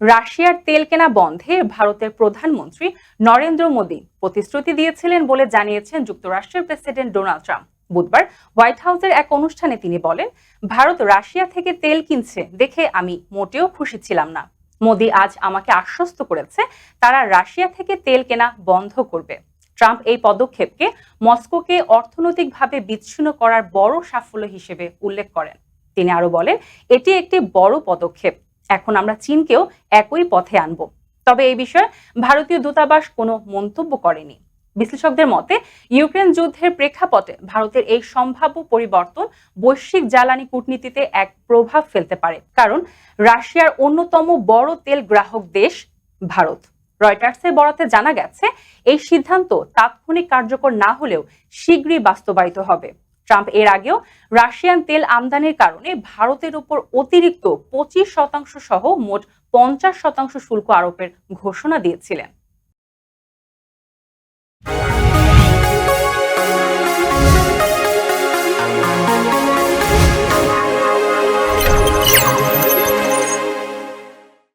রাশিয়ার তেল কেনা বন্ধে ভারতের প্রধানমন্ত্রী নরেন্দ্র মোদী প্রতিশ্রুতি দিয়েছিলেন বলে জানিয়েছেন যুক্তরাষ্ট্রের প্রেসিডেন্ট ডোনাল্ড ট্রাম্প। বুধবার হোয়াইট হাউসের এক অনুষ্ঠানে তিনি বলেন, ভারত রাশিয়া থেকে তেল কিনছে দেখে আমি মোটেও খুশি ছিলাম না। মোদী আজ আমাকে আশ্বস্ত করেছে তারা রাশিয়া থেকে তেল কেনা বন্ধ করবে। ট্রাম্প এই পদক্ষেপকে মস্কোকে অর্থনৈতিকভাবে বিচ্ছিন্ন করার বড় সাফল্য হিসেবে উল্লেখ করেন। তিনি আরও বলেন, এটি একটি বড় পদক্ষেপ। এখন আমরা চীনকেও একই পথে আনব। তবে এই বিষয়ে ভারতীয় দূতাবাস কোনো মন্তব্য করেনি। বিশ্লেষকদের মতে, ইউক্রেন যুদ্ধের প্রেক্ষাপটে ভারতের এই সম্ভাব্য পরিবর্তন বৈশ্বিক জ্বালানি কূটনীতিতে এক প্রভাব ফেলতে পারে। কারণ, রাশিয়ার অন্যতম বড় তেল গ্রাহক দেশ ভারত। রয়টার্সের বরাতে জানা গেছে, এই সিদ্ধান্ত তাৎক্ষণিক কার্যকর না হলেও শীঘ্রই বাস্তবায়িত হবে। ট্রাম্প এর আগেও রাশিয়ান তেল আমদানির কারণে ভারতের উপর অতিরিক্ত পঁচিশ শতাংশ সহ মোট পঞ্চাশ শতাংশ শুল্ক আরোপের ঘোষণা দিয়েছিলেন।